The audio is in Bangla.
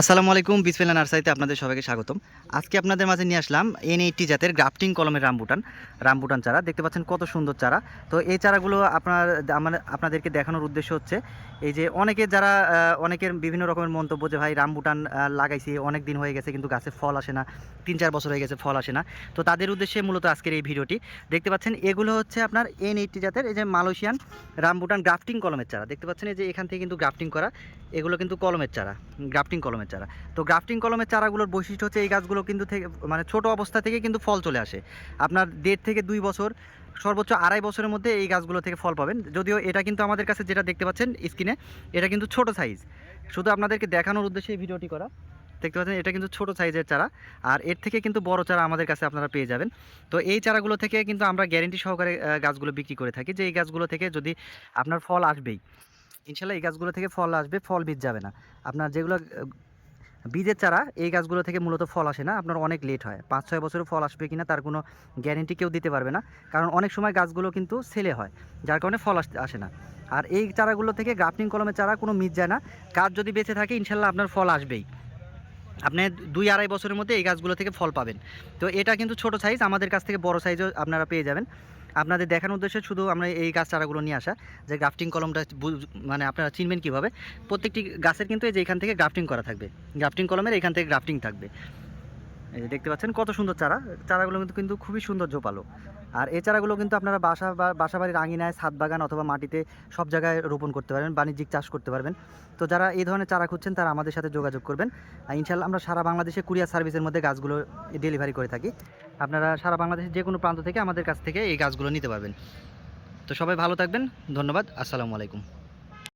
আসসালামু আলাইকুম বিসমিল্লা নার্সারিতে আপনাদের সবাইকে স্বাগতম। আজকে আপনাদের মাঝে নিয়ে আসলাম এন এইটটি জাতের গ্রাফটিং কলমের রামবুটান রামবুটান চারা। দেখতে পাচ্ছেন কত সুন্দর চারা। তো এই চারাগুলো আপনার, আমার, আপনাদেরকে দেখানোর উদ্দেশ্য হচ্ছে, এই যে অনেকে যারা অনেকের বিভিন্ন রকমের মন্তব্য যে, ভাই, রামবুটান লাগাইছি অনেক দিন হয়ে গেছে, কিন্তু গাছে ফল আসে না তিন চার বছর হয়ে গেছে, ফল আসে না। তো তাদের উদ্দেশ্যে মূলত আজকের এই ভিডিওটি। দেখতে পাচ্ছেন, এগুলো হচ্ছে আপনার এন এইটটি জাতের, এই যে মালয়েশিয়ান রামবুটান গ্রাফটিং কলমের চারা। দেখতে পাচ্ছেন, এই যে এখান থেকে কিন্তু গ্রাফটিং করা, এগুলো কিন্তু কলমের চারা, গ্রাফটিং কলমের চারা। তো গ্রাফটিং কলমের চারাগুলোর বৈশিষ্ট্য হচ্ছে এই গাছগুলো কিন্তু থেকে মানে ছোট অবস্থা থেকে কিন্তু ফল চলে আসে। আপনার দেড় থেকে দুই বছর, সর্বোচ্চ আড়াই বছরের মধ্যে এই গাছগুলো থেকে ফল পাবেন। যদিও এটা কিন্তু আমাদের কাছে যেটা দেখতে পাচ্ছেন স্ক্রিনে, এটা কিন্তু ছোট সাইজ শুধু আপনাদেরকে দেখানোর উদ্দেশ্যে এই ভিডিওটি করা। দেখতে পাচ্ছেন, এটা কিন্তু ছোট সাইজের চারা। আর এর থেকে কিন্তু বড় চারা আমাদের কাছে আপনারা পেয়ে যাবেন। তো এই চারাগুলো থেকে কিন্তু আমরা গ্যারেন্টি সহকারে গাছগুলো বিক্রি করে থাকি যে এই গাছগুলো থেকে যদি আপনার ফল আসবেই। ইনশাল্লাহ এই গাছগুলো থেকে ফল আসবে, ফল বীজ যাবে না। আপনার যেগুলো বীজের চারা, এই গাছগুলো থেকে মূলত ফল আসে না, আপনার অনেক লেট হয়। পাঁচ ছয় বছরে ফল আসবে কিনা তার কোনো গ্যারেন্টি কেউ দিতে পারবে না, কারণ অনেক সময় গাছগুলো কিন্তু সেলে হয়, যার কারণে ফল আসে না। আর এই চারাগুলো থেকে গ্রাফটিং কলমের চারা কোনো মিস যায় না, গাছ যদি বেঁচে থাকে ইনশাল্লাহ আপনার ফল আসবেই। আপনি দুই আড়াই বছরের মধ্যে এই গাছগুলো থেকে ফল পাবেন। তো এটা কিন্তু ছোট সাইজ আমাদের কাছ থেকে বড় সাইজও আপনারা পেয়ে যাবেন। আপনাদের দেখানোর উদ্দেশ্যে শুধু আমরা এই গাছ চারাগুলো নিয়ে আসা, যে গ্রাফটিং কলমটা মানে আপনারা চিনবেন কীভাবে, প্রত্যেকটি গাছের কিন্তু এই যে এখান থেকে গ্রাফটিং করা থাকবে। গ্রাফটিং কলমের এখান থেকে গ্রাফটিং থাকবে। এই যে দেখতে পাচ্ছেন কত সুন্দর চারা। চারাগুলো কিন্তু কিন্তু খুবই সুন্দর জোপালো আর এই চারাগুলো কিন্তু আপনারা বাসা বা বাসা বাড়ির আঙিনায়, ছাদ বাগান অথবা মাটিতে সব জায়গায় রোপণ করতে পারবেন, বাণিজ্যিক চাষ করতে পারবেন। তো যারা এই ধরনের চারা খুঁজছেন, তারা আমাদের সাথে যোগাযোগ করবেন। আর ইনশাল্লাহ আমরা সারা বাংলাদেশে কুরিয়ার সার্ভিসের মধ্যে গাছগুলো ডেলিভারি করে থাকি। আপনারা সারা বাংলাদেশের যে কোনো প্রান্ত থেকে আমাদের কাছ থেকে এই গাছগুলো নিতে পারবেন। তো সবাই ভালো থাকবেন। ধন্যবাদ। আসসালামু আলাইকুম।